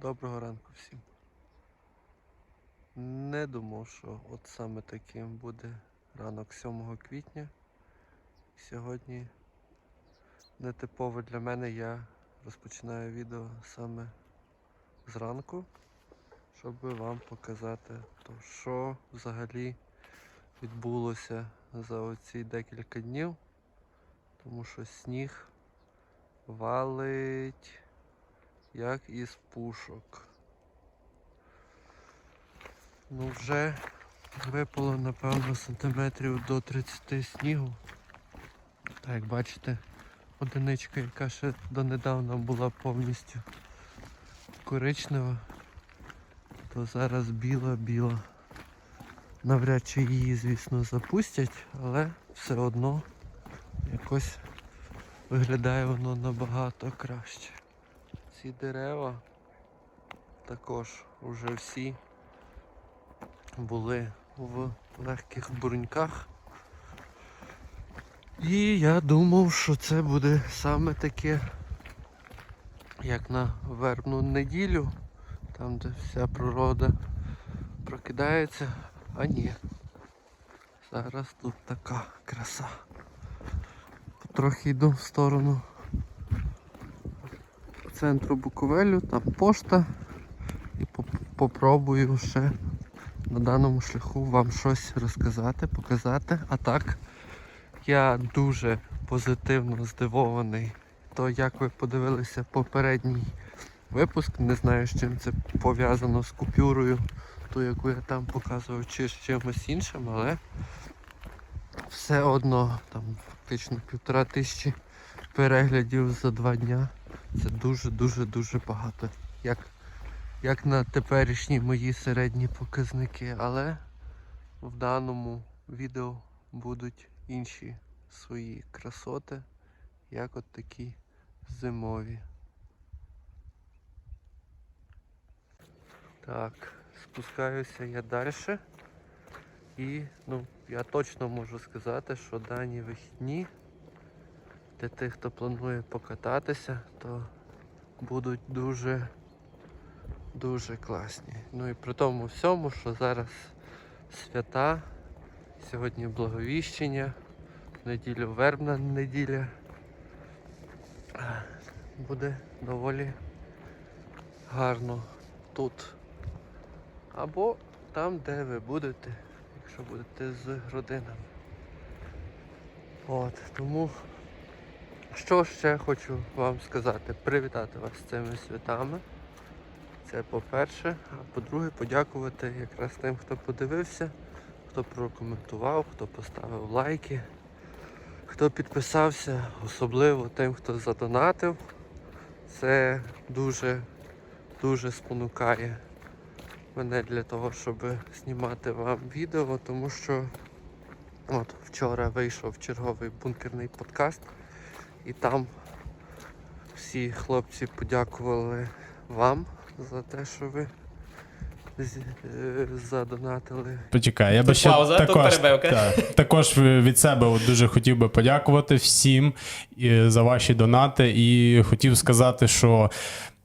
Доброго ранку всім. Не думав, що от саме таким буде ранок 7 квітня. Сьогодні нетипово для мене я розпочинаю відео саме зранку, щоб вам показати, то, що взагалі відбулося за оці декілька днів. Тому що сніг валить як із пушок. Ну вже випало, напевно, сантиметрів до 30 снігу. Так, як бачите, одиничка, яка ще донедавна була повністю коричнева, то зараз біла-біла. Навряд чи її, звісно, запустять, але все одно якось виглядає воно набагато краще. Ці дерева також вже всі були в легких бруньках. І я думав, що це буде саме таке, як на вербну неділю, там де вся природа прокидається, а ні. Зараз тут така краса. Потрохи йду в сторону центру Буковелю, там пошта. І попробую ще на даному шляху вам щось розказати, показати. А так, я дуже позитивно здивований. То як ви подивилися попередній випуск, не знаю з чим це пов'язано з купюрою, ту, яку я там показував, чи з чимось іншим, але все одно там фактично півтора тисячі переглядів за два дня. Це дуже-дуже-дуже багато. Як, як на теперішні мої середні показники, але в даному відео будуть інші свої красоти, як от такі зимові. Так, спускаюся я далі. І ну, я точно можу сказати, що дані вихідні для тих, хто планує покататися, то будуть дуже дуже класні. Ну і при тому всьому, що зараз свята, сьогодні благовіщення, в неділю вербна неділя. Буде доволі гарно тут. Або там, де ви будете, якщо будете з родинами. От, тому що ще хочу вам сказати? Привітати вас з цими святами. Це по-перше. А по-друге, подякувати якраз тим, хто подивився, хто прокоментував, хто поставив лайки, хто підписався, особливо тим, хто задонатив. Це дуже, дуже спонукає мене для того, щоб знімати вам відео, тому що от вчора вийшов черговий бункерний подкаст. І там всі хлопці подякували вам за те, що ви задонатили. Почекай, я би ще пауза, тут також, перебивка. так, також від себе от дуже хотів би подякувати всім за ваші донати. І хотів сказати, що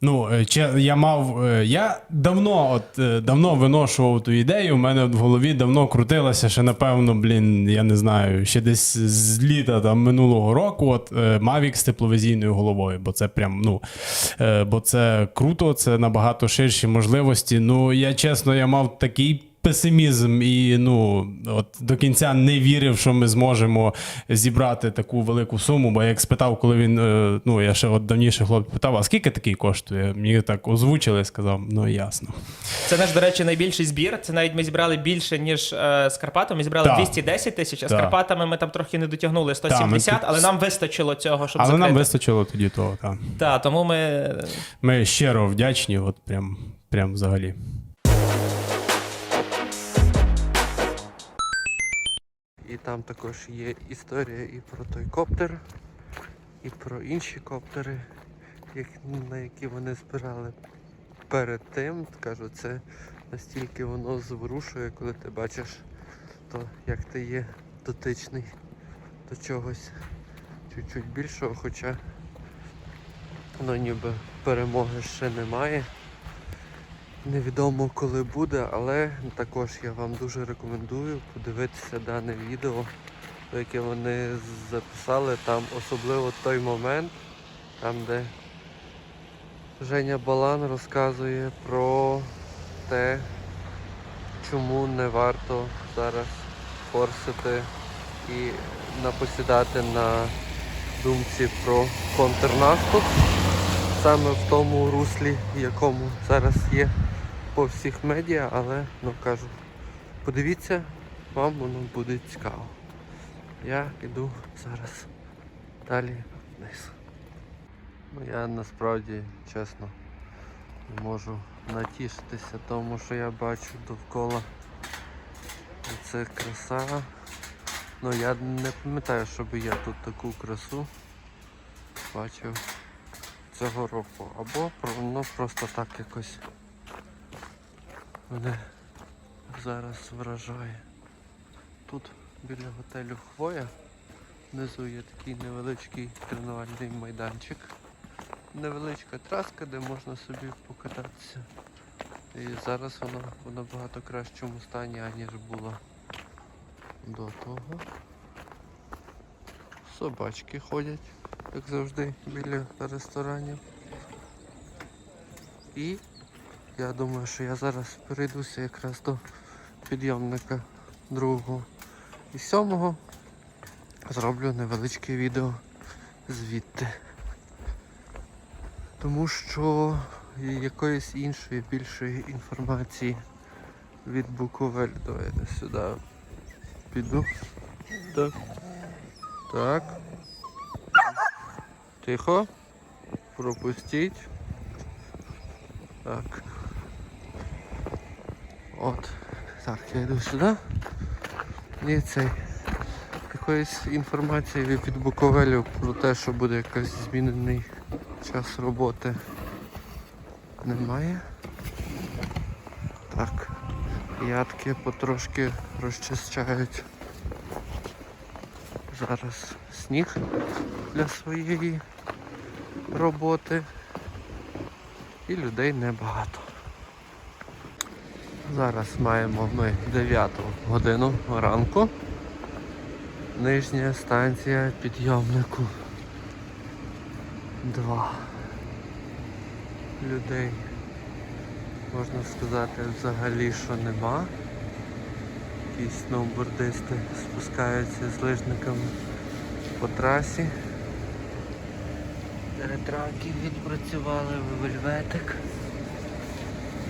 ну, е, че- я мав. е, Я давно, от е, давно виношував ту ідею. в мене в голові давно крутилося, ще напевно, блін, я не знаю, ще десь з літа там минулого року. От Mavic з тепловізійною головою, бо це прям, ну бо це круто, це набагато ширші можливості. Ну, я чесно, я мав такий. Песимізм і ну от до кінця не вірив, що ми зможемо зібрати таку велику суму. Бо я як спитав, коли він е, ну я ще от давніше хлопець питав, а скільки такий коштує? Мені так озвучили, сказав, ну ясно. Це наш, до речі, найбільший збір. Це навіть ми зібрали більше, ніж е, з Карпатом. Ми зібрали Так. 210 тисяч, а з Так. Карпатами ми там трохи не дотягнули 170, тут- але нам вистачило цього, щоб Але закрити. нам вистачило тоді того. Так. Так, тому ми Ми щиро вдячні, от прям, прям взагалі. І там також є історія і про той коптер, і про інші коптери, на які вони збирали перед тим. Кажу, це настільки воно зворушує, коли ти бачиш, то як ти є дотичний до чогось чуть-чуть більшого, хоча ну ніби перемоги ще немає. Невідомо коли буде, але також я вам дуже рекомендую подивитися дане відео, яке вони записали. Там особливо той момент, там де Женя Балан розказує про те, чому не варто зараз форсити і напосідати на думці про контрнаступ саме в тому руслі, якому зараз є по всіх медіа, але ну кажу, подивіться, вам воно буде цікаво. Я йду зараз далі вниз. Ну я насправді чесно не можу натішитися тому, що я бачу довкола. Це краса. Ну я не пам'ятаю, щоб я тут таку красу бачив цього року. Або ну, просто так якось мене зараз вражає. Тут біля готелю Хвоя внизу є такий невеличкий тренувальний майданчик. Невеличка траска, де можна собі покататися. І зараз вона в набагато кращому стані, аніж була до того. Собачки ходять, як завжди, біля ресторанів. І я думаю, що я зараз перейдуся якраз до підйомника другого і сьомого. Зроблю невеличке відео звідти. Тому що якоїсь іншої більшої інформації від Буковель. Давай я сюди піду. Так. Так. Тихо. Пропустіть. Так. От. Так, я йду сюди. І цей. Якоїсь інформації від Буковелю про те, що буде якийсь змінений час роботи. Немає. Так. Ядки потрошки розчищають. Зараз сніг для своєї роботи. І людей небагато. Зараз маємо ми 9 годину ранку. Нижня станція підйомнику. Два. Людей, можна сказати, взагалі що нема. Якісь сноубордисти спускаються з лижниками по трасі. Третраки відпрацювали вельветик.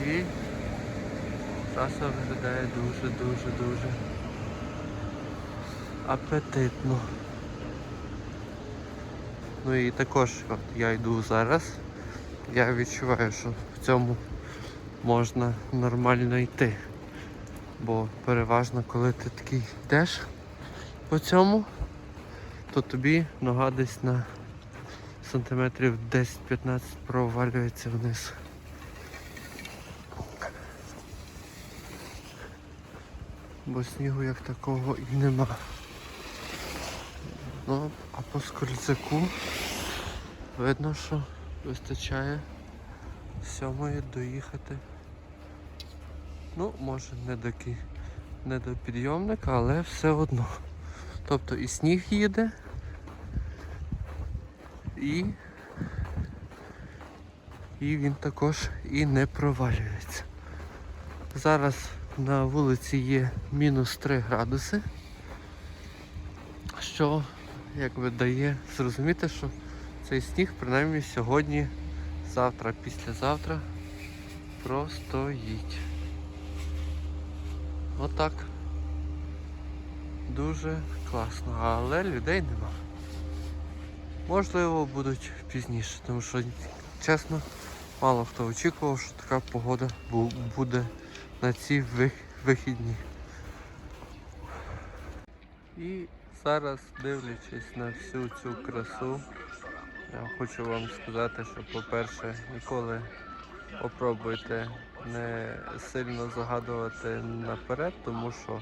І траса виглядає дуже-дуже-дуже апетитно. Ну і також от я йду зараз. Я відчуваю, що в цьому можна нормально йти. Бо переважно, коли ти такий йдеш по цьому, то тобі нога десь на сантиметрів 10-15 провалюється вниз. Бо снігу як такого і нема. Ну, а по скользяку видно, що вистачає сьомої доїхати. Ну, може не до, не до підйомника, але все одно. Тобто і сніг їде, і, і він також і не провалюється. Зараз на вулиці є мінус 3 градуси, що якби дає зрозуміти, що цей сніг принаймні сьогодні, завтра, післязавтра простоїть. Отак. Дуже класно, але людей нема. Можливо, будуть пізніше, тому що, чесно, мало хто очікував, що така погода буде на ці вихідні. І зараз, дивлячись на всю цю красу, я хочу вам сказати, що, по-перше, ніколи попробуйте не сильно загадувати наперед, тому що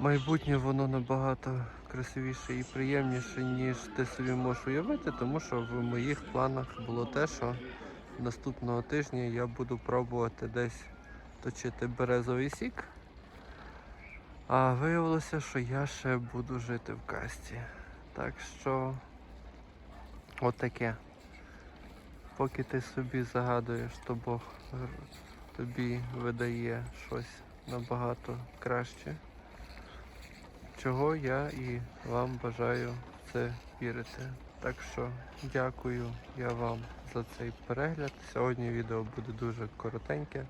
майбутнє воно набагато красивіше і приємніше, ніж ти собі можеш уявити, тому що в моїх планах було те, що наступного тижня я буду пробувати десь точити березовий сік. А виявилося, що я ще буду жити в касті. Так що отаке. Поки ти собі загадуєш, то Бог тобі видає щось набагато краще. Чого я і вам бажаю це вірити. Так що дякую я вам за цей перегляд. Сьогодні відео буде дуже коротеньке.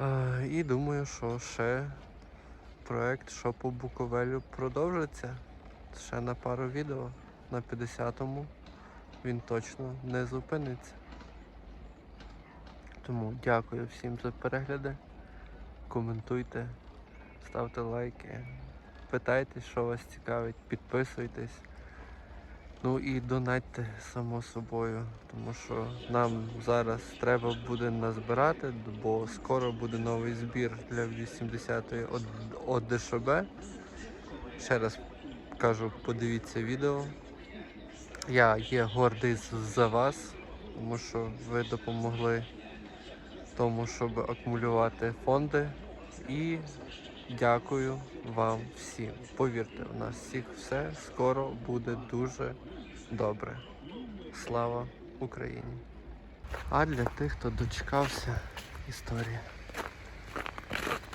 Е, І думаю, що ще проект «Що по Буковелю продовжиться. Ще на пару відео. На 50-му він точно не зупиниться. Тому дякую всім за перегляди. Коментуйте, ставте лайки, питайте, що вас цікавить, підписуйтесь. Ну і донатьте само собою, тому що нам зараз треба буде назбирати, бо скоро буде новий збір для 80-ї Од- ОДШБ. Ще раз кажу, подивіться відео. Я є гордий за вас, тому що ви допомогли тому, щоб акумулювати фонди. І дякую вам всім. Повірте, у нас всіх все скоро буде дуже добре. Слава Україні! А для тих, хто дочекався історія.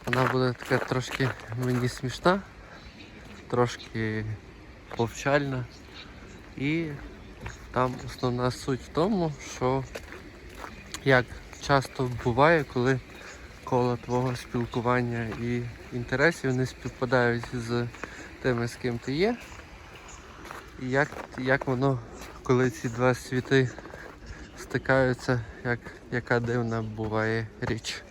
Вона буде така трошки мені смішна, трошки повчальна. І там основна суть в тому, що як часто буває, коли коло твого спілкування і інтересів не співпадають з тими, з ким ти є. І як, як воно, коли ці два світи стикаються, як, яка дивна буває річ.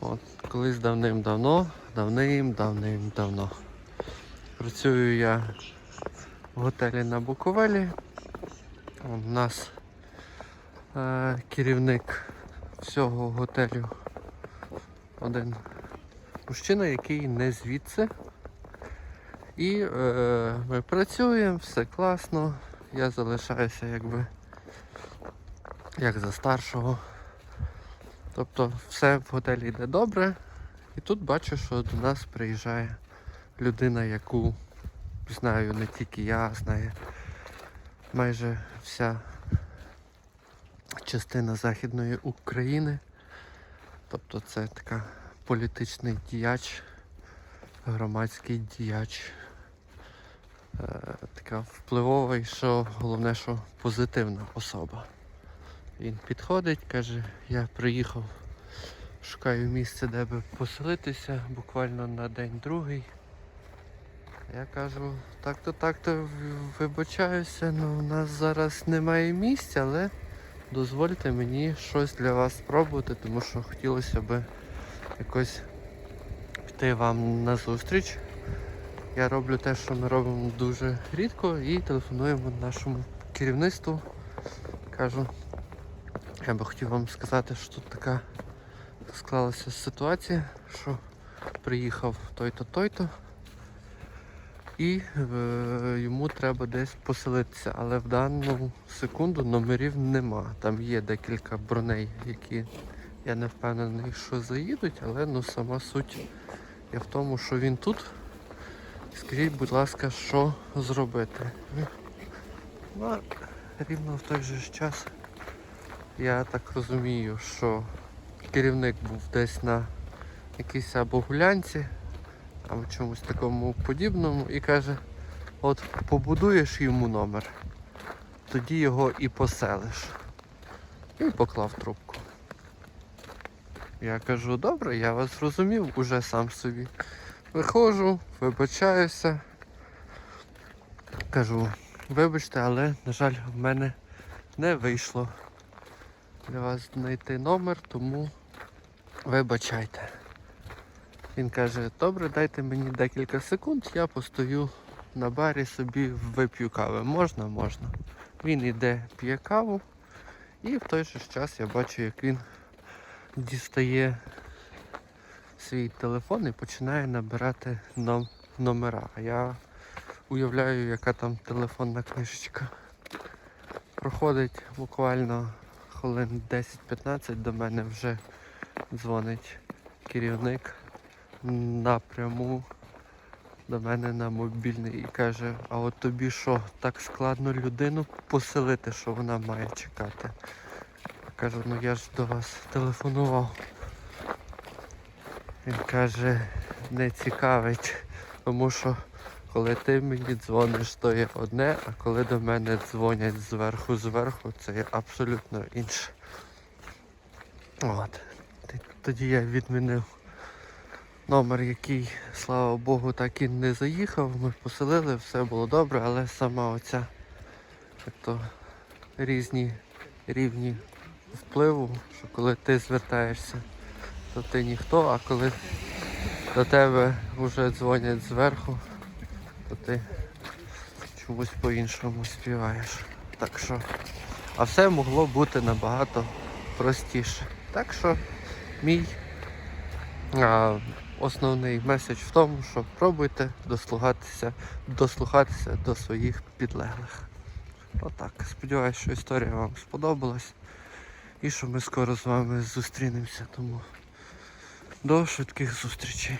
От, колись давним-давно, давним-давним-давно. Працюю я в готелі на Буковелі. У нас е, керівник всього готелю один мужчина, який не звідси. І е, ми працюємо, все класно. Я залишаюся якби як за старшого. Тобто все в готелі йде добре. І тут бачу, що до нас приїжджає людина, яку знаю не тільки я, знає майже вся частина Західної України. Тобто це така політичний діяч, громадський діяч. Е, така впливова і що головне, що позитивна особа. Він підходить, каже, я приїхав, шукаю місце, де би поселитися, буквально на день другий. Я кажу, так-то, так-то вибачаюся, ну у нас зараз немає місця, але дозвольте мені щось для вас спробувати, тому що хотілося б якось піти вам на зустріч. Я роблю те, що ми робимо дуже рідко, і телефонуємо нашому керівництву. Кажу, я би хотів вам сказати, що тут така склалася ситуація, що приїхав той-то, той-то. І е, йому треба десь поселитися, але в дану секунду номерів нема. Там є декілька броней, які я не впевнений, що заїдуть, але ну сама суть є в тому, що він тут. Скажіть, будь ласка, що зробити? Ну, рівно в той же час я так розумію, що керівник був десь на якійсь або гулянці, або чомусь такому подібному, і каже, от побудуєш йому номер, тоді його і поселиш. І поклав трубку. Я кажу, добре, я вас зрозумів, уже сам собі. Виходжу, вибачаюся. Кажу, вибачте, але, на жаль, в мене не вийшло для вас знайти номер, тому вибачайте. Він каже, добре, дайте мені декілька секунд, я постою на барі собі вип'ю кави. Можна, можна. Він іде, п'є каву, і в той же час я бачу, як він дістає свій телефон і починає набирати ном- номера. Я уявляю, яка там телефонна книжечка. проходить буквально хвилин 10-15 до мене вже дзвонить керівник напряму до мене на мобільний і каже, а от тобі що, так складно людину поселити, що вона має чекати. Кажу, ну я ж до вас телефонував. Він каже, не цікавить, тому що коли ти мені дзвониш, то є одне, а коли до мене дзвонять зверху зверху, це є абсолютно інше. От. Тоді я відмінив номер, який, слава Богу, так і не заїхав. Ми поселили, все було добре, але сама оця як то різні рівні впливу, що коли ти звертаєшся, то ти ніхто, а коли до тебе вже дзвонять зверху, то ти чомусь по-іншому співаєш. Так що, а все могло бути набагато простіше. Так що мій основний меседж в тому, що пробуйте дослухатися, дослухатися до своїх підлеглих. Отак. Сподіваюсь, що історія вам сподобалась. І що ми скоро з вами зустрінемося. Тому до швидких зустрічей.